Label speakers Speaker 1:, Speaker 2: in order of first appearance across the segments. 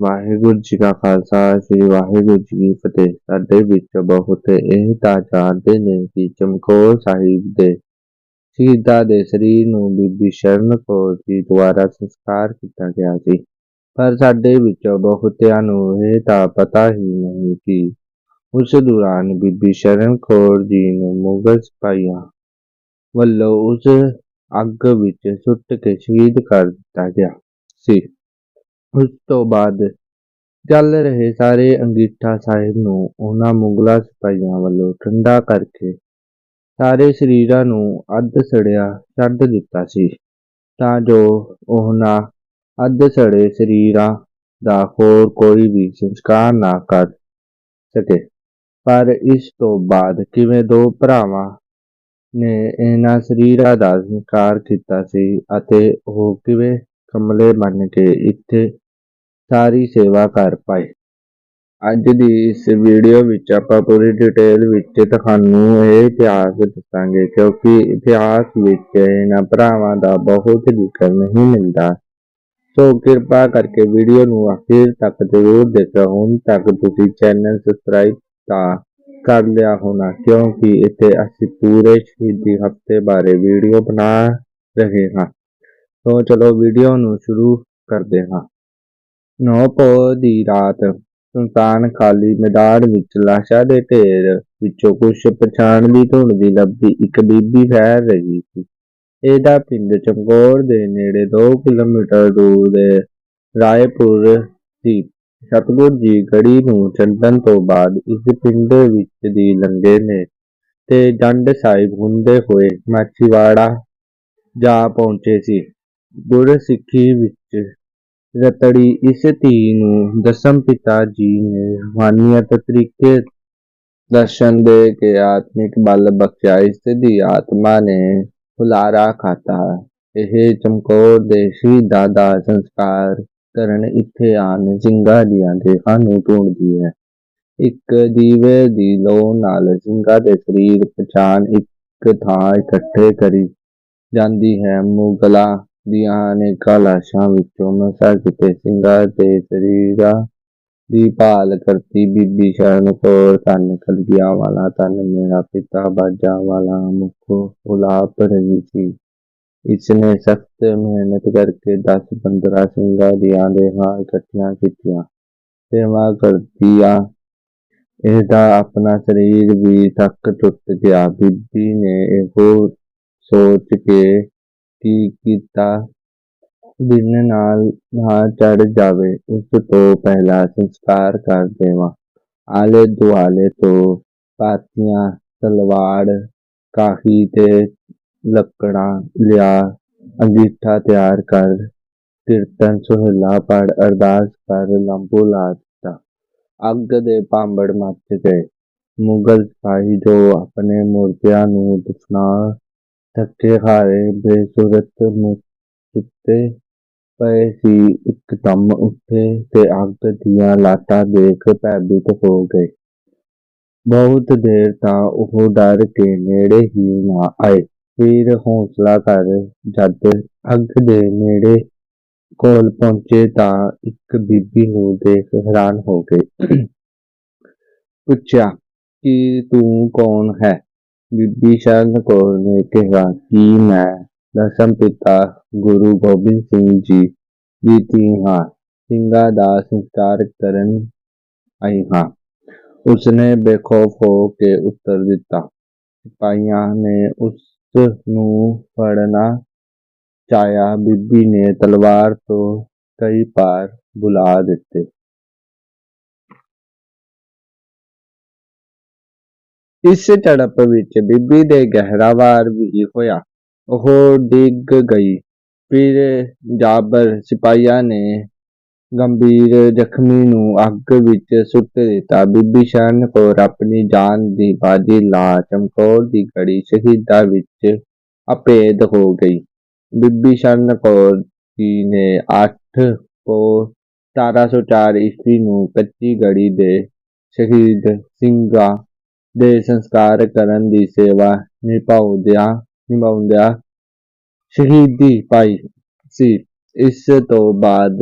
Speaker 1: ਵਾਹਿਗੁਰੂ ਜੀ ਕਾ ਖਾਲਸਾ, ਸ੍ਰੀ ਵਾਹਿਗੁਰੂ ਜੀ ਕੀ ਫਤਿਹ। ਸਾਡੇ ਵਿੱਚ ਬਹੁਤ ਇਹ ਤਾਂ ਜਾਣਦੇ ਨੇ ਕਿ ਚਮਕੌਰ ਸਾਹਿਬ ਦੇ ਸ਼ਹੀਦਾਂ ਦੇ ਸਰੀਰ ਨੂੰ ਬੀਬੀ ਸ਼ਰਨ ਕੌਰ ਜੀ ਦੁਆਰਾ ਸੰਸਕਾਰ ਕੀਤਾ ਗਿਆ ਸੀ। ਪਰ ਸਾਡੇ ਵਿੱਚੋਂ ਬਹੁਤਿਆਂ ਨੂੰ ਇਹ ਤਾਂ ਪਤਾ ਹੀ ਨਹੀਂ ਕਿ ਉਸ ਦੌਰਾਨ ਬੀਬੀ ਸ਼ਰਨ ਕੌਰ ਜੀ ਨੂੰ ਮੁਗਲ ਸਿਪਾਹੀਆਂ ਵੱਲੋਂ ਉਸ ਅੱਗ ਵਿੱਚ ਸੁੱਟ ਕੇ ਸ਼ਹੀਦ ਕਰ ਦਿੱਤਾ ਗਿਆ ਸੀ। ਉਸ ਤੋਂ ਬਾਅਦ ਚੱਲ ਰਹੇ ਸਾਰੇ ਅੰਗੀਠਾ ਸਾਹਿਬ ਨੂੰ ਉਹਨਾਂ ਮੁਗਲਾ ਸਿਪਾਹੀਆਂ ਵੱਲੋਂ ਠੰਡਾ ਕਰਕੇ ਸਾਰੇ ਸਰੀਰਾਂ ਨੂੰ ਅੱਧ ਸੜਿਆ ਛੱਡ ਦਿੱਤਾ ਸੀ, ਤਾਂ ਜੋ ਉਹਨਾਂ ਅੱਧ ਸੜੇ ਸਰੀਰਾਂ ਦਾ ਹੋਰ ਕੋਈ ਵੀ ਸੰਸਕਾਰ ਨਾ ਕਰ ਸਕੇ। ਪਰ ਇਸ ਤੋਂ ਬਾਅਦ ਕਿਵੇਂ ਦੋ ਭਰਾਵਾਂ ਨੇ ਇਹਨਾਂ ਸਰੀਰਾਂ ਦਾ ਸੰਸਕਾਰ ਕੀਤਾ ਸੀ ਅਤੇ ਉਹ ਕਿਵੇਂ ਕਮਲੇ ਬਣ ਕੇ ਇੱਥੇ ਸਾਰੀ ਸੇਵਾ ਕਰ ਪਾਏ। ਅੱਜ ਦੀ ਇਸ ਵੀਡੀਓ ਵਿੱਚ ਆਪਾਂ ਪੂਰੀ ਡਿਟੇਲ ਵਿੱਚ ਤੁਹਾਨੂੰ ਇਹ ਇਤਿਹਾਸ ਦੱਸਾਂਗੇ ਕਿਉਂਕਿ ਇਤਿਹਾਸ ਵਿੱਚ ਇਹਨਾਂ ਭਰਾਵਾਂ ਦਾ ਬਹੁਤ ਜ਼ਿਕਰ ਨਹੀਂ ਮਿਲਦਾ। ਸੋ ਕਿਰਪਾ ਕਰਕੇ ਵੀਡੀਓ ਨੂੰ ਅਖੀਰ ਤੱਕ ਜ਼ਰੂਰ ਦੇਖੋ ਹੁਣ ਤੱਕ ਤੁਸੀਂ ਚੈਨਲ ਸਬਸਕ੍ਰਾਈਬ ਤਾਂ ਕਰ ਲਿਆ ਹੋਣਾ, ਕਿਉਂਕਿ ਇੱਥੇ ਅਸੀਂ ਪੂਰੇ ਸ਼ਹੀਦੀ ਹਫ਼ਤੇ ਬਾਰੇ ਵੀਡੀਓ ਬਣਾ ਰਹੇ ਹਾਂ। ਸੋ ਚਲੋ ਵੀਡੀਓ ਨੂੰ ਸ਼ੁਰੂ ਕਰਦੇ ਹਾਂ। ਨੌ ਪੋ ਦੀ ਰਾਤ ਸੁਨਸਾਨ ਖਾਲੀ ਮੈਦਾਨ ਵਿੱਚ ਲਾਸ਼ਾਂ ਦੇ ਢੇਰ ਵਿੱਚੋਂ ਕੁਛ ਦੀ ਧੁੰਦ ਦੀ ਲੱਭਦੀ ਇੱਕ ਬੀਬੀ ਫੈਰ ਰਹੀ ਸੀ। ਇਹਦਾ ਪਿੰਡ ਚਮਕੌਰ ਦੇ ਨੇੜੇ 2 ਕਿਲੋਮੀਟਰ ਦੂਰ ਦੇ ਰਾਏਪੁਰ ਸੀ। ਸਤਗੁਰ ਜੀ ਗੜੀ ਨੂੰ ਛੱਡਣ ਤੋਂ ਬਾਅਦ ਇਸ ਪਿੰਡ ਵਿੱਚ ਦੀ ਲੰਗੇ ਨੇ ਤੇ ਜੰਡ ਸਾਹਿਬ ਹੁੰਦੇ ਹੋਏ ਮਾਛੀਵਾੜਾ ਜਾ ਪਹੁੰਚੇ ਸੀ। ਗੁਰਸਿੱਖੀ ਵਿੱਚ ਰਤੜੀ ਇਸ ਧੀ ਨੂੰ ਦਸਮ ਪਿਤਾ ਜੀ ਨੇ ਰੂਹਾਨੀਅਤ ਤਰੀਕੇ ਦਰਸ਼ਨ ਦੇ ਕੇ ਆਤਮਿਕ ਬਲ ਬਖਸ਼ਿਆ। ਇਸ ਦੀ ਆਤਮਾ ਨੇ ਹੁਲਾਰਾ ਖਾਤਾ। ਇਹ ਚਮਕੌਰ ਦੇ ਸ਼ਹੀਦਾਂ ਦਾ ਸੰਸਕਾਰ ਕਰਨ ਇੱਥੇ ਆਣ ਸਿੰਘਾਂ ਦੀਆਂ ਦੇਹਾਂ ਨੂੰ ਢੂੰਡਦੀ ਹੈ। ਇੱਕ ਦੀਵੇ ਦੀ ਲੋ ਨਾਲ ਸਿੰਘਾਂ ਦੇ ਸਰੀਰ ਪਛਾਣ ਇੱਕ ਥਾਂ ਇਕੱਠੇ ਕਰੀ ਜਾਂਦੀ ਹੈ। ਮੁਗਲਾਂ ਦੀਆਂ ਅਨੇਕਾਂ ਲਾਸ਼ਾਂ ਵਿੱਚੋਂ ਨਸ਼ਾ ਕੀਤੇ ਸਿੰਘਾਂ ਦੇ ਸਰੀਰਾਂ ਦੀ ਭਾਲ ਕਰਤੀ। ਬੀਬੀ ਸ਼ਰਨ ਕੌਰ, ਧੰਨ ਕਲਗੀਆਂ ਵਾਲਾ, ਧੰਨ ਮੇਰਾ ਪਿਤਾ, ਬਾਜਾਂ ਵਾਲਾ, ਮੁਖ ਉਲਾਪ ਰਹੀ ਸੀ। ਇਸਨੇ ਸਖਤ ਮਿਹਨਤ ਕਰਕੇ 10-15 ਸਿੰਘਾਂ ਦੀਆਂ ਦੇਹਾਂ ਇਕੱਠੀਆਂ ਕੀਤੀਆਂ, ਸੇਵਾ ਕਰਦੀਆਂ। ਇਹਦਾ ਆਪਣਾ ਸਰੀਰ ਵੀ ਥੱਕ ਟੁੱਟ ਗਿਆ। ਬੀਬੀ ਨੇ ਇਹੋ ਸੋਚ ਕੇ ਕੀ ਕੀਤਾ, ਦਿਨ ਨਾਲ ਨਾ ਚੜ ਜਾਵੇ, ਉਸ ਤੋਂ ਪਹਿਲਾਂ ਸੰਸਕਾਰ ਕਰ ਦੇਵਾਂ। ਆਲੇ ਦੁਆਲੇ ਤੋਂ ਪਾਤੀਆਂ ਤਲਵਾੜ ਕਾਹੀ ਤੇ ਲੱਕੜਾਂ ਲਿਆ, ਅੰਗੀਠਾ ਤਿਆਰ ਕਰ, ਕੀਰਤਨ, ਸੁਹੇਲਾ ਪੜ ਅਰਦਾਸ ਕਰ ਲੰਬੂ ਲਾ ਦਿੱਤਾ। ਅੱਗ ਦੇ ਭਾਂਬੜ ਮੱਚ ਗਏ। ਮੁਗਲ ਸਿਪਾਹੀ ਜੋ ਆਪਣੇ ਮੁਰਦਿਆਂ ਨੂੰ ਦਫਨਾ ਥੱਕੇ ਹਾਰੇ ਬੇਸੁਰਤ ਸੁੱਤੇ ਪਏ ਸੀ ਇਕਦਮ ਉੱਠੇ ਤੇ ਅੱਗ ਦੀਆਂ ਲਾਟਾਂ ਦੇਖ ਭੈਭੀਤ ਹੋ ਗਏ। ਬਹੁਤ ਦੇਰ ਤਾਂ ਉਹ ਡਰ ਕੇ ਨੇੜੇ ਹੀ ਨਾ ਆਏ। ਫਿਰ ਹੌਸਲਾ ਕਰ, ਜਦ ਅੱਗ ਦੇ ਨੇੜੇ ਕੋਲ ਪਹੁੰਚੇ ਤਾਂ ਇੱਕ ਬੀਬੀ ਨੂੰ ਦੇਖ ਹੈਰਾਨ ਹੋ ਗਏ। ਪੁੱਛਿਆ, ਕਿ ਤੂੰ ਕੌਣ ਹੈ? ਬੀਬੀ ਸ਼ਰਨ ਕੌਰ ਨੇ ਕਿਹਾ ਕਿ ਮੈਂ ਦਸਮ ਪਿਤਾ ਗੁਰੂ ਗੋਬਿੰਦ ਸਿੰਘ ਜੀ ਦੀ ਧੀ ਹਾਂ, ਸਿੰਘਾਂ ਦਾ ਸੰਸਕਾਰ ਕਰਨ ਆਈ ਹਾਂ। ਉਸਨੇ ਬੇਖੌਫ ਹੋ ਕੇ ਉੱਤਰ ਦਿੱਤਾ। ਸਿਪਾਹੀਆਂ ਨੇ ਉਸ ਨੂੰ ਫੜਨਾ ਚਾਹਿਆ। ਬੀਬੀ ਨੇ ਤਲਵਾਰ ਤੋਂ ਕਈ ਪਾਰ ਬੁਲਾ ਦਿੱਤੇ। ਇਸ ਝੜਪ ਵਿੱਚ ਬੀਬੀ ਦੇ ਗਹਿਰਾ ਵਾਰ ਵੀ ਹੋਇਆ। ਉਹ ਡਿੱਗ ਗਈ। ਫਿਰ ਜਾਬਰ ਸਿਪਾਹੀਆਂ ਨੇ ਗੰਭੀਰ ਜ਼ਖਮੀ ਨੂੰ ਅੱਗ ਵਿੱਚ ਸੁੱਟ ਦਿੱਤਾ। ਬੀਬੀ ਸ਼ਰਨ ਕੌਰ ਆਪਣੀ ਜਾਨ ਦੀ ਬਾਜੀ ਲਾ ਚਮਕੌਰ ਦੀ ਗੜੀ ਸ਼ਹੀਦਾਂ ਵਿੱਚ ਅਪੇਦ ਹੋ ਗਈ। ਬੀਬੀ ਸ਼ਰਨ ਕੌਰ ਜੀ ਨੇ 8 ਕੋ 1704 ਈਸਵੀ ਨੂੰ ਕੱਚੀ ਗੜੀ ਦੇ ਸ਼ਹੀਦ ਸਿੰਘਾਂ ਦੇ ਸੰਸਕਾਰ ਕਰਨ ਦੀ ਸੇਵਾ ਨਿਭਾਉਂਦਿਆਂ ਨਿਭਾਉਂਦਿਆਂ ਸ਼ਹੀਦੀ ਪਾਈ ਸੀ। ਇਸ ਤੋਂ ਬਾਅਦ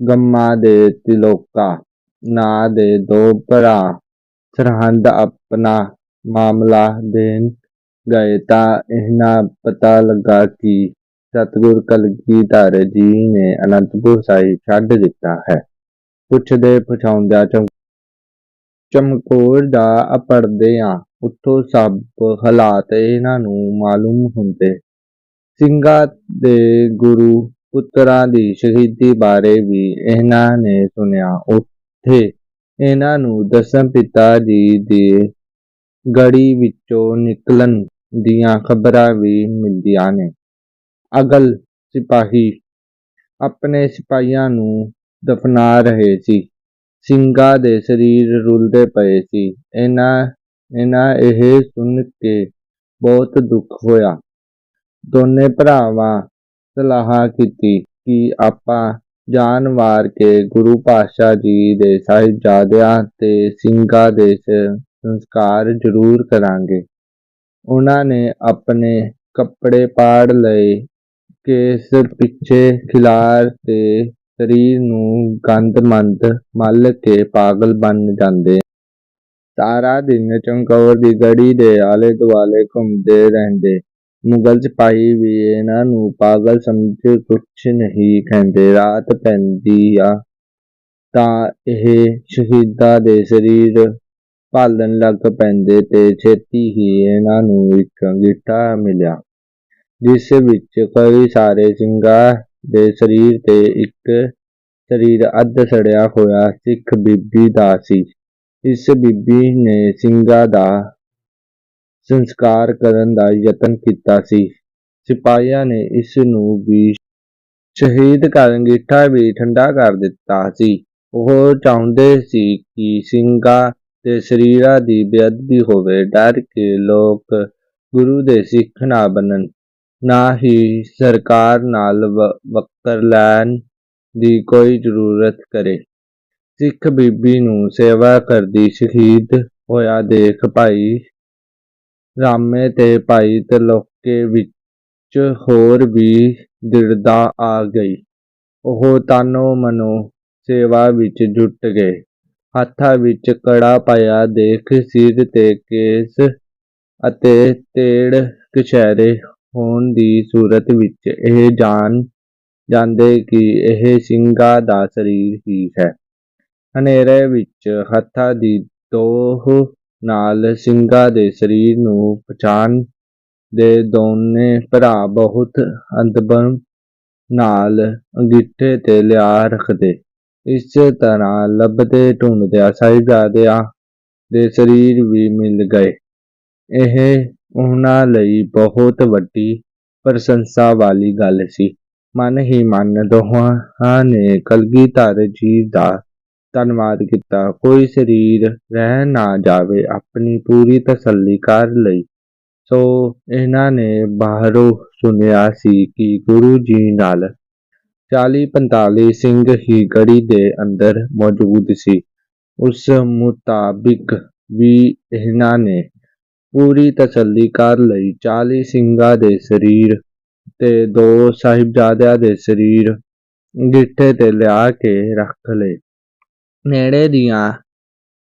Speaker 1: ਗੰਮਾ ਦੇ ਤਿਲੋਕਾ, ਨਾਂ ਦੇ ਦੋ ਭਰਾ ਸਰਹੰਦ ਆਪਣਾ ਮਾਮਲਾ ਦੇਣ ਗਏ ਤਾਂ ਇਹਨਾਂ ਪਤਾ ਲੱਗਾ ਕਿ ਸਤਿਗੁਰ ਕਲਗੀਧਰ ਜੀ ਨੇ ਅਨੰਦਪੁਰ ਸਾਹਿਬ ਛੱਡ ਦਿੱਤਾ ਹੈ। ਪੁੱਛਦੇ ਪੁਛਾਉਂਦਿਆਂ ਚਮ ਚਮਕੌਰ ਦਾ ਅਪੜਦਿਆਂ ਉੱਥੋਂ ਸਭ ਹਾਲਾਤ ਇਹਨਾਂ ਨੂੰ ਮਾਲੂਮ ਹੁੰਦੇ। ਸਿੰਘਾਂ ਦੇ ਗੁਰੂ ਪੁੱਤਰਾਂ ਦੀ ਸ਼ਹੀਦੀ ਬਾਰੇ ਵੀ ਇਹਨਾਂ ਨੇ ਸੁਣਿਆ। ਉੱਥੇ ਇਹਨਾਂ ਨੂੰ ਦਸਮ ਪਿਤਾ ਜੀ ਦੇ ਗੜੀ ਵਿੱਚੋਂ ਨਿਕਲਣ ਦੀਆਂ ਖਬਰਾਂ ਵੀ ਮਿਲਦੀਆਂ ਨੇ। ਅਗਲ ਸਿਪਾਹੀ ਆਪਣੇ ਸਿਪਾਹੀਆਂ ਨੂੰ ਦਫਨਾ ਰਹੇ ਸੀ। ਸਿੰਘਾਂ ਦੇ ਸਰੀਰ ਰੁਲਦੇ ਪਏ ਸੀ। ਇਹਨਾਂ ਇਹਨਾਂ ਇਹ ਸੁਣ ਕੇ ਬਹੁਤ ਦੁੱਖ ਹੋਇਆ। ਦੋਨੇ ਭਰਾਵਾਂ ਸਲਾਹ ਕੀਤੀ ਕਿ ਆਪਾਂ ਜਾਨ ਵਾਰ ਕੇ ਗੁਰੂ ਪਾਤਸ਼ਾਹ ਜੀ ਦੇ ਸਾਹਿਬਜ਼ਾਦਿਆਂ ਤੇ ਸਿੰਘਾਂ ਦੇ ਸੰਸਕਾਰ ਜ਼ਰੂਰ ਕਰਾਂਗੇ। ਉਹਨਾਂ ਨੇ ਆਪਣੇ ਕੱਪੜੇ ਪਾੜ ਲਏ, ਕੇਸ ਪਿੱਛੇ ਖਿਲਾਰ ਤੇ ਸਰੀਰ ਨੂੰ ਗੰਦ ਮੰਦ ਮਲ ਕੇ ਪਾਗਲ ਬਣ ਜਾਂਦੇ। ਸਾਰਾ ਦਿਨ ਚਮਕੌਰ ਦੀ ਗੜੀ ਦੇ ਆਲੇ ਦੁਆਲੇ ਘੁੰਮਦੇ ਰਹਿੰਦੇ। ਮੁਗਲ ਸਿਪਾਹੀ ਵੀ ਇਹਨਾਂ ਨੂੰ ਪਾਗਲ ਸਮਝ ਕੁਛ ਨਹੀਂ ਕਹਿੰਦੇ। ਰਾਤ ਪੈਂਦੀ ਆ ਤਾਂ ਇਹ ਸ਼ਹੀਦਾਂ ਦੇ ਸਰੀਰ ਭਾਲਣ ਲੱਗ ਪੈਂਦੇ ਤੇ ਛੇਤੀ ਹੀ ਇਹਨਾਂ ਨੂੰ ਇੱਕ ਅੰਗੀਠਾ ਮਿਲਿਆ, ਜਿਸ ਵਿੱਚ ਕਈ ਸਾਰੇ ਸਿੰਘਾਂ ਦੇ ਸਰੀਰ ਤੇ ਇੱਕ ਸਰੀਰ ਅੱਧ ਸੜਿਆ ਹੋਇਆ ਸਿੱਖ ਬੀਬੀ ਦਾ ਸੀ। ਇਸ ਬੀਬੀ ਨੇ ਸਿੰਘਾਂ ਦਾ ਸੰਸਕਾਰ ਕਰਨ ਦਾ ਯਤਨ ਕੀਤਾ ਸੀ। ਸਿਪਾਹੀਆਂ ਨੇ ਇਸ ਨੂੰ ਵੀ ਸ਼ਹੀਦ ਕਰ ਅੰਗੀਠਾ ਵੀ ਠੰਡਾ ਕਰ ਦਿੱਤਾ ਸੀ। ਉਹ ਚਾਹੁੰਦੇ ਸੀ ਕਿ ਸਿੰਘਾਂ ਦੇ ਸਰੀਰਾਂ ਦੀ ਬੇਅਦਬੀ ਹੋਵੇ, ਡਰ ਕੇ ਲੋਕ ਗੁਰੂ ਦੇ ਸਿੱਖ ਨਾ ਬਣਨ। ਨਾ ਹੀ ਸਰਕਾਰ ਨਾਲ ਵ- ਵਕਰ ਲੈਣ ਦੀ ਕੋਈ ਜ਼ਰੂਰਤ ਕਰੇ। ਸਿੱਖ ਬੀਬੀ ਨੂੰ ਸੇਵਾ ਕਰਦੀ ਸ਼ਹੀਦ ਹੋਇਆ ਦੇਖ ਭਾਈ ਰਾਮੇ ਤੇ ਭਾਈ ਤਲੋਕੇ ਵਿੱਚ ਹੋਰ ਵੀ ਦ੍ਰਿੜ੍ਹਤਾ ਆ ਗਈ। ਉਹ ਤਾਨੋ ਮਨੋ ਸੇਵਾ ਵਿੱਚ ਜੁਟ ਗਏ। ਹੱਥਾਂ ਵਿੱਚ ਕੜਾ ਪਾਇਆ ਦੇਖ ਸਿਰ ਤੇ ਕੇਸ ਅਤੇ ਤੇੜ ਕਛਹਿਰੇ ਹੋਣ ਦੀ ਸੂਰਤ ਵਿੱਚ ਇਹ ਜਾਣ, ਜਾਂਦੇ ਕਿ ਇਹ ਸਿੰਘਾਂ ਦਾ ਸਰੀਰ ਹੀ ਹੈ। ਹਨੇਰੇ ਵਿੱਚ ਹੱਥਾਂ ਦੀ ਦੋਹ ਨਾਲ ਸਿੰਘਾਂ ਦੇ ਸਰੀਰ ਨੂੰ ਪਛਾਣ ਦੇ ਦੋਨੇ ਭਰਾ ਬਹੁਤ ਅੰਦਬਨ ਨਾਲ ਅੰਗੀਠੇ ਤੇ ਲਿਆ ਰੱਖਦੇ। ਇਸ ਤਰ੍ਹਾਂ ਲੱਭਦੇ ਢੂੰਡਦਿਆਂ ਸਾਹਿਬਜ਼ਾਦਿਆਂ ਦੇ ਸਰੀਰ ਵੀ ਮਿਲ ਗਏ। ਇਹ ਉਹਨਾਂ ਲਈ ਬਹੁਤ ਵੱਡੀ ਪ੍ਰਸ਼ੰਸਾ ਵਾਲੀ ਗੱਲ ਸੀ। ਮਨ ਹੀ ਮਨ ਦੋਹਾਂ ਨੇ ਕਲਗੀਧਰ ਜੀ ਦਾ ਧੰਨਵਾਦ ਕੀਤਾ। ਕੋਈ ਸਰੀਰ ਰਹਿ ਨਾ ਜਾਵੇ, ਆਪਣੀ ਪੂਰੀ ਤਸੱਲੀ ਕਰ ਲਈ। ਸੋ ਇਹਨਾਂ ਨੇ ਬਾਹਰੋਂ ਸੁਣਿਆ ਸੀ ਕਿ ਗੁਰੂ ਜੀ ਨਾਲ 40-45 ਸਿੰਘ ਹੀ ਗੜੀ ਦੇ ਅੰਦਰ ਮੌਜੂਦ ਸੀ। ਉਸ ਮੁਤਾਬਿਕ ਵੀ ਇਹਨਾਂ ਨੇ ਪੂਰੀ ਤਸੱਲੀ ਕਰ ਲਈ। 40 ਸਿੰਘਾਂ ਦੇ ਸਰੀਰ ਤੇ ਦੋ ਸਾਹਿਬਜ਼ਾਦਿਆਂ ਦੇ ਸਰੀਰ ਅੰਗੀਠੇ ਤੇ ਲਿਆ ਕੇ ਰੱਖ ਲਏ। ਨੇੜੇ ਦੀਆਂ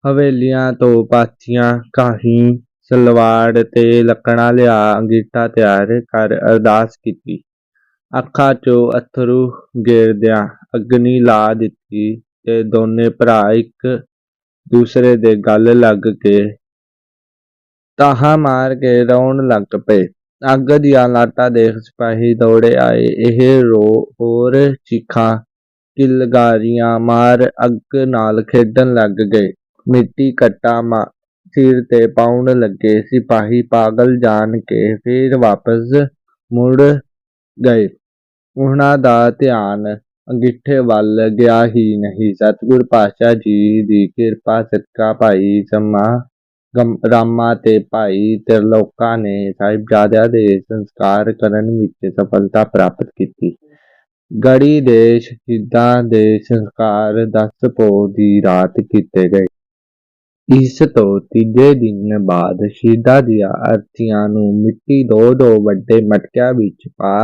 Speaker 1: ਹਵੇਲੀਆਂ ਤੋਂ ਪਾਥੀਆਂ, ਕਾਹੀਂ, ਸਲਵਾੜ ਤੇ ਲੱਕੜਾਂ ਲਿਆ ਗਿੱਠਾ ਤਿਆਰ ਕਰ ਅਰਦਾਸ ਕੀਤੀ। ਅੱਖਾਂ 'ਚੋਂ ਅਥਰੂ ਗੇਰਦਿਆਂ ਅਗਨੀ ਲਾ ਦਿੱਤੀ ਤੇ ਦੋਨੇ ਭਰਾ ਇੱਕ ਦੂਸਰੇ ਦੇ ਗਲ ਲੱਗ ਕੇ ਤਾਹਾਂ ਮਾਰ ਕੇ ਰੋਣ ਲੱਗ ਪਏ। ਅੱਗ ਦੀਆਂ ਲਾਟਾਂ ਦੇਖ ਸਿਪਾਹੀ ਦੌੜੇ ਆਏ। ਇਹ ਰੋ ਹੋਰ ਚੀਖਾਂ, ਕਿਲਗਾਰੀਆਂ ਮਾਰ ਅੱਗ ਨਾਲ ਖੇਡਣ ਲੱਗ ਗਏ। ਮਿੱਟੀ ਕੱਟਾ ਮਾ ਸਿਰ ਤੇ ਪਾਉਣ ਲੱਗੇ। ਸਿਪਾਹੀ ਪਾਗਲ ਜਾਣ ਕੇ ਫਿਰ ਵਾਪਸ ਮੁੜ ਗਏ। ਉਹਨਾਂ ਦਾ ਧਿਆਨ ਅੰਗੀਠੇ ਵੱਲ ਗਿਆ ਹੀ ਨਹੀਂ। ਸਤਿਗੁਰ ਪਾਤਸ਼ਾਹ ਜੀ ਦੀ ਕਿਰਪਾ ਸਦਕਾ ਭਾਈ ਸਮਾ ਰਾਮਾ ਤੇ ਭਾਈ ਤਿਰਲੋਕਾ ਨੇ ਸਾਹਿਬਜ਼ਾਦਿਆਂ ਦੇ ਸੰਸਕਾਰ ਕਰਨ ਵਿੱਚ ਸਫਲਤਾ ਪ੍ਰਾਪਤ ਕੀਤੀ। ਗੜੀ ਦੇ ਸ਼ਹੀਦਾਂ ਦੇ ਸੰਸਕਾਰ 10 ਪੋਹ ਦੀ ਰਾਤ ਕੀਤੇ ਗਏ। ਇਸ ਤੋਂ ਤੀਜੇ ਦਿਨ ਬਾਅਦ ਸ਼ਹੀਦਾਂ ਦੀਆਂ ਅਰਥੀਆਂ ਨੂੰ ਮਿੱਟੀ ਦੋ ਦੋ ਵੱਡੇ ਮਟਕਿਆਂ ਵਿੱਚ ਪਾ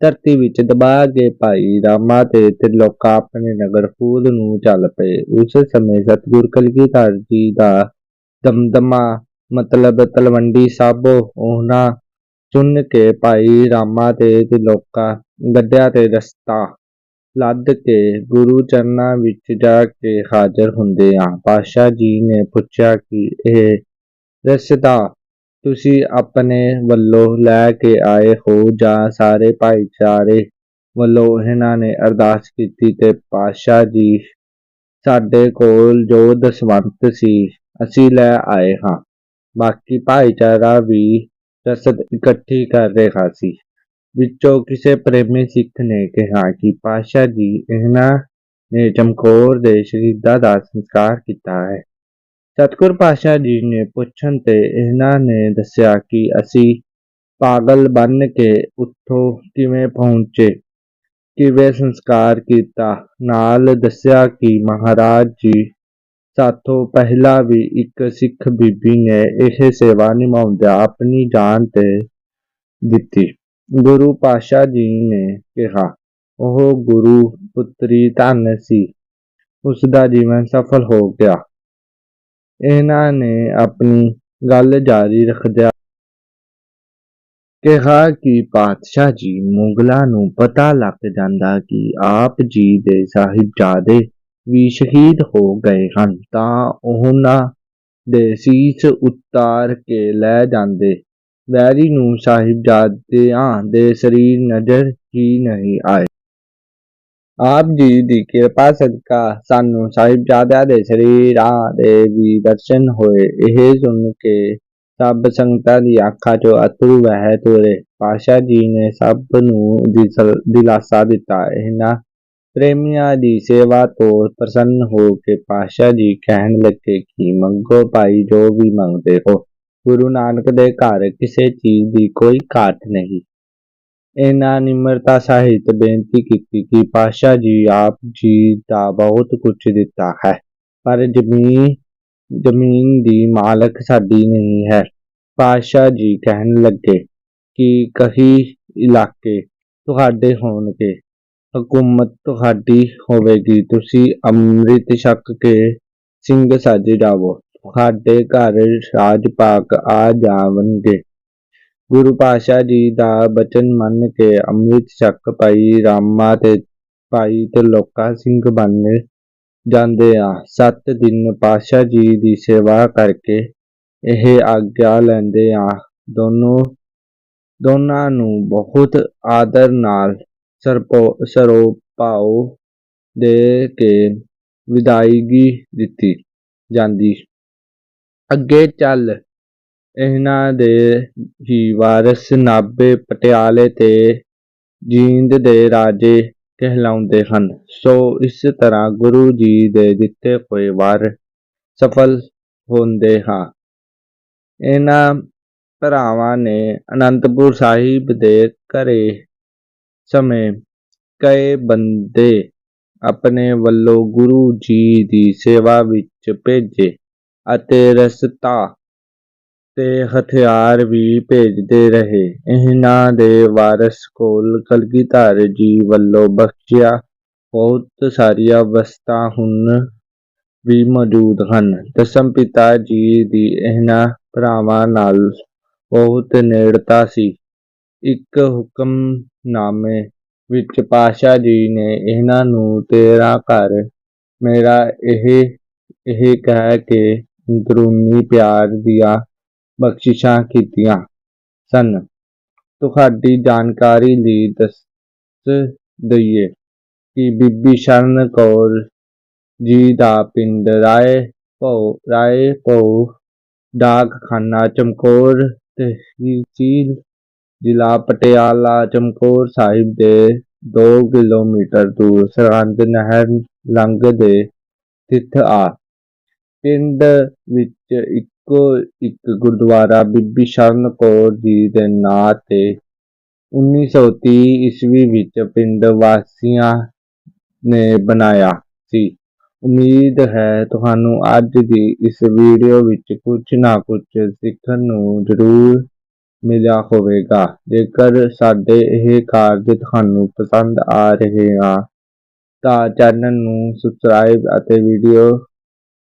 Speaker 1: ਧਰਤੀ ਵਿੱਚ ਦਬਾ ਕੇ ਭਾਈ ਰਾਮਾ ਤੇ ਤ੍ਰਿਲੋਕਾ ਆਪਣੇ ਨਗਰ ਫੂਲ ਨੂੰ ਚੱਲ ਪਏ। ਉਸ ਸਮੇਂ ਸਤਿਗੁਰ ਕਲਗੀਧਰ ਜੀ ਦਾ ਦਮਦਮਾ, ਮਤਲਬ ਤਲਵੰਡੀ ਸਾਬੋ, ਉਹਨਾਂ ਚੁਣ ਕੇ ਭਾਈ ਰਾਮਾ ਤੇ ਤ੍ਰਿਲੋਕਾ ਗੱਡਿਆਂ ਤੇ ਰਸਤਾ। ਲੱਦ ਕੇ ਗੁਰੂ ਚਰਨਾਂ ਵਿੱਚ ਜਾ ਕੇ ਹਾਜ਼ਰ ਹੁੰਦੇ ਆ। ਪਾਤਸ਼ਾਹ ਜੀ ਨੇ ਪੁੱਛਿਆ ਕਿ ਇਹ ਰਸਤਾ ਤੁਸੀਂ ਆਪਣੇ ਵੱਲੋਂ ਲੈ ਕੇ ਆਏ ਹੋ ਜਾਂ ਸਾਰੇ ਭਾਈਚਾਰੇ ਵੱਲੋਂ ਇਹਨਾਂ ਨੇ ਅਰਦਾਸ ਕੀਤੀ? ਤੇ ਪਾਤਸ਼ਾਹ ਜੀ ਸਾਡੇ ਕੋਲ ਜੋ ਦਸਵੰਤ ਸੀ ਅਸੀਂ ਲੈ ਆਏ ਹਾਂ ਬਾਕੀ ਭਾਈਚਾਰਾ ਵੀ ਰਸਦ ਇਕੱਠੀ ਕਰ ਰਿਹਾ ਸੀ ਵਿੱਚੋਂ ਕਿਸੇ ਪ੍ਰੇਮੀ ਸਿੱਖ ਨੇ ਕਿਹਾ ਕਿ ਪਾਤਸ਼ਾਹ ਜੀ ਇਹਨਾਂ ਨੇ ਚਮਕੌਰ ਦੇ ਸ਼ਹੀਦਾਂ ਦਾ ਸੰਸਕਾਰ ਕੀਤਾ ਹੈ ਸਤਿਗੁਰ ਪਾਤਸ਼ਾਹ ਜੀ ਨੇ ਪੁੱਛਣ ਤੇ ਇਹਨਾਂ ਨੇ ਦੱਸਿਆ ਕਿ ਅਸੀਂ ਪਾਗਲ ਬਣ ਕੇ ਉੱਥੋਂ ਕਿਵੇਂ ਪਹੁੰਚੇ ਕਿਵੇਂ ਸੰਸਕਾਰ ਕੀਤਾ ਨਾਲ ਦੱਸਿਆ ਕਿ ਮਹਾਰਾਜ ਜੀ ਸਾਥੋਂ ਪਹਿਲਾਂ ਵੀ ਇੱਕ ਸਿੱਖ ਬੀਬੀ ਨੇ ਇਹ ਸੇਵਾ ਨਿਭਾਉਂਦਿਆਂ ਆਪਣੀ ਜਾਨ ਤੇ ਦਿੱਤੀ। ਗੁਰੂ ਪਾਤਸ਼ਾਹ ਜੀ ਨੇ ਕਿਹਾ, ਉਹ ਗੁਰੂ ਪੁੱਤਰੀ ਧਨ ਸੀ ਉਸ ਦਾ ਜੀਵਨ ਸਫਲ ਹੋ ਗਿਆ। ਇਹਨਾਂ ਨੇ ਆਪਣੀ ਗੱਲ ਜਾਰੀ ਰੱਖਦਿਆਂ ਕਿਹਾ ਕਿ ਪਾਤਸ਼ਾਹ ਜੀ, ਮੁਗਲਾਂ ਨੂੰ ਪਤਾ ਲੱਗ ਜਾਂਦਾ ਕਿ ਆਪ ਜੀ ਦੇ ਸਾਹਿਬਜ਼ਾਦੇ ਵੀ ਸ਼ਹੀਦ ਹੋ ਗਏ ਹਨ, ਤਾਂ ਉਹਨਾਂ ਦੇ ਸੀਸ ਉਤਾਰ ਕੇ ਲੈ ਜਾਂਦੇ। ਵੈਰੀ ਨੂੰ ਸਾਹਿਬਜ਼ਾਦਿਆਂ ਦੇ ਸਰੀਰ ਨਜ਼ਰ ਹੀ ਨਹੀਂ ਆਏ। ਆਪ ਜੀ ਦੀ ਕਿਰਪਾ ਸਦਕਾ ਸਾਨੂੰ ਸਾਹਿਬਜ਼ਾਦਿਆਂ ਦੇ ਸਰੀਰਾਂ ਦੇ ਵੀ ਦਰਸ਼ਨ ਹੋਏ। ਇਹ ਸੁਣ ਕੇ ਸਭ ਸੰਗਤਾਂ ਦੀ ਅੱਖਾਂ 'ਚੋਂ ਅਥਰੂ ਵਹਿ ਤੁਰੇ। ਪਾਸ਼ਾ ਜੀ ਨੇ ਸਭ ਨੂੰ ਦਿਲਾਸਾ ਦਿੱਤਾ। ਇਹਨਾਂ ਪ੍ਰੇਮੀਆਂ ਦੀ ਸੇਵਾ ਤੋਂ ਪ੍ਰਸੰਨ ਹੋ ਕੇ ਪਾਤਸ਼ਾਹ ਜੀ ਕਹਿਣ ਲੱਗੇ ਕਿ ਮੰਗੋ ਭਾਈ ਜੋ ਵੀ ਮੰਗਦੇ ਹੋ, ਗੁਰੂ ਨਾਨਕ ਦੇ ਘਰ ਕਿਸੇ ਚੀਜ਼ ਦੀ ਕੋਈ ਘਾਟ ਨਹੀਂ। ਇਹਨਾਂ ਨਿਮਰਤਾ ਸਹਿਤ ਬੇਨਤੀ ਕੀਤੀ ਕਿ ਪਾਸ਼ਾ ਜੀ ਆਪ ਜੀ ਦਾ ਬਹੁਤ ਕੁਝ ਦਿੱਤਾ ਹੈ, ਪਰ ਜ਼ਮੀਨ ਜ਼ਮੀਨ ਦੀ ਮਾਲਕ ਸਾਡੀ ਨਹੀਂ ਹੈ। ਪਾਸ਼ਾ ਜੀ ਕਹਿਣ ਲੱਗੇ ਕਿ ਕਹੀ ਇਲਾਕੇ ਤੁਹਾਡੇ ਹੋਣਗੇ। ਹਕੂਮਤ ਤੁਹਾਡੀ ਹੋਵੇਗੀ। ਤੁਸੀਂ ਅੰਮ੍ਰਿਤ ਛਕ ਕੇ ਸਿੰਘ ਸੱਜ ਜਾਵੋ। ਤੁਹਾਡੇ ਘਰ ਰਾਜ ਪਾਕ ਆ ਜਾਵਣਗੇ। ਗੁਰੂ ਪਾਤਸ਼ਾਹ ਜੀ ਦਾ ਬਚਨ ਮੰਨ ਕੇ ਅੰਮ੍ਰਿਤ ਛਕ ਭਾਈ ਰਾਮਾ ਤੇ ਭਾਈ ਤੇ ਲੋਕਾ ਸਿੰਘ ਬਣ ਜਾਂਦੇ ਆ। ਸੱਤ ਦਿਨ ਪਾਤਸ਼ਾਹ ਜੀ ਦੀ ਸੇਵਾ ਕਰਕੇ ਇਹ ਆਗਿਆ ਲੈਂਦੇ ਆ। ਦੋਨੋਂ, ਦੋਨਾਂ ਨੂੰ ਬਹੁਤ ਆਦਰ ਨਾਲ ਸਰਪੋ, ਸਰੋਪਾਓ ਦੇ ਕੇ ਵਿਦਾਇਗੀ ਦਿੱਤੀ ਜਾਂਦੀ। ਅੱਗੇ ਚੱਲ ਇਹਨਾਂ ਦੇ ਹੀ ਵਾਰਿਸ ਨਾਭੇ ਪਟਿਆਲੇ ਤੇ ਜੀਂਦ ਦੇ ਰਾਜੇ ਕਹਿਲਾਉਂਦੇ ਹਨ। ਸੋ ਇਸ ਤਰ੍ਹਾਂ ਗੁਰੂ ਜੀ ਦੇ ਦਿੱਤੇ ਹੋਏ ਵਾਰ ਸਫਲ ਹੁੰਦੇ ਹਾਂ। ਇਹਨਾਂ ਭਰਾਵਾਂ ਨੇ ਅਨੰਦਪੁਰ ਸਾਹਿਬ ਦੇ ਘਰੇ ਸਮੇਂ ਕਈ ਬੰਦੇ ਆਪਣੇ ਵੱਲੋਂ ਗੁਰੂ ਜੀ ਦੀ ਸੇਵਾ ਵਿੱਚ ਭੇਜੇ ਅਤੇ ਰਸਤਾ ਤੇ ਹਥਿਆਰ ਵੀ ਭੇਜਦੇ ਰਹੇ। ਇਹਨਾਂ ਦੇ ਵਾਰਸ ਕੋਲ ਕਲਗੀਧਰ ਜੀ ਵੱਲੋਂ ਬਖਸ਼ਿਆ ਬਹੁਤ ਸਾਰੀਆਂ ਵਸਤਾਂ ਹੁਣ ਵੀ ਮੌਜੂਦ ਹਨ। ਦਸਮ ਪਿਤਾ ਜੀ ਦੀ ਇਹਨਾਂ ਭਰਾਵਾਂ ਨਾਲ ਬਹੁਤ ਨੇੜਤਾ ਸੀ। ਇੱਕ ਹੁਕਮਨਾਮੇ ਵਿੱਚ ਪਾਤਸ਼ਾਹ ਜੀ ਨੇ ਇਹਨਾਂ ਨੂੰ ਤੇਰਾ ਘਰ, ਮੇਰਾ ਇਹ ਇਹ ਕਹਿ ਕੇ ਅੰਦਰੂਨੀ ਪਿਆਰ ਦੀਆਂ ਬਖਸ਼ਿਸ਼ਾਂ ਕੀਤੀਆਂ ਸਨ। ਤੁਹਾਡੀ ਜਾਣਕਾਰੀ ਲਈ ਦੱਸ, ਦਈਏ ਕਿ ਬੀਬੀ ਸ਼ਰਨ ਕੌਰ ਜੀ ਦਾ ਪਿੰਡ ਰਾਏ ਭੋ ਰਾਏ ਭੋ ਡਾਕਖਾਨਾ ਚਮਕੌਰ ਤਹਿਸੀਲ ਜ਼ਿਲ੍ਹਾ ਪਟਿਆਲਾ, ਚਮਕੌਰ ਸਾਹਿਬ ਦੇ 2 ਕਿਲੋਮੀਟਰ ਦੂਰ ਸਰਹੰਦ ਨਹਿਰ ਲੰਘਦੇ ਸਥਿਤ ਆ। ਪਿੰਡ ਵਿੱਚ ਇੱਕੋ ਇੱਕ ਗੁਰਦੁਆਰਾ ਬੀਬੀ ਸ਼ਰਨ ਕੌਰ ਜੀ ਦੇ ਨਾਂ ਤੇ 1930 ਈਸਵੀ ਵਿੱਚ ਪਿੰਡ ਵਾਸੀਆਂ ਨੇ ਬਣਾਇਆ ਸੀ। ਉਮੀਦ ਹੈ ਤੁਹਾਨੂੰ ਅੱਜ ਦੀ ਇਸ ਵੀਡੀਓ ਵਿੱਚ ਕੁਝ ਨਾ ਕੁਝ ਸਿੱਖਣ ਨੂੰ ਜ਼ਰੂਰ ਮਿਲਿਆ ਹੋਵੇਗਾ। ਜੇਕਰ ਸਾਡੇ ਇਹ ਕਾਰਜ ਤੁਹਾਨੂੰ ਪਸੰਦ ਆ ਰਹੇ ਆ ਤਾਂ ਚੈਨਲ ਨੂੰ ਸਬਸਕ੍ਰਾਈਬ ਅਤੇ ਵੀਡੀਓ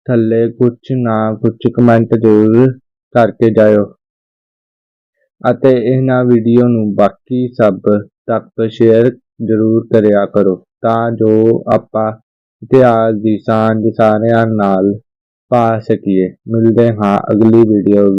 Speaker 1: ਥੱਲੇ ਕੁਝ ਨਾ ਕੁਝ ਕਮੈਂਟ ਜ਼ਰੂਰ ਕਰਕੇ ਜਾਇਓ। ਅਤੇ ਇਹਨਾਂ ਵੀਡੀਓ ਨੂੰ ਬਾਕੀ ਸਭ ਤੱਕ ਸ਼ੇਅਰ ਜ਼ਰੂਰ ਕਰਿਆ ਕਰੋ, ਤਾਂ ਜੋ ਆਪਾਂ ਇਤਿਹਾਸ ਦੀ ਸਾਂਝ ਸਾਰਿਆਂ ਨਾਲ ਪਾ ਸਕੀਏ। ਮਿਲਦੇ ਹਾਂ ਅਗਲੀ ਵੀਡੀਓ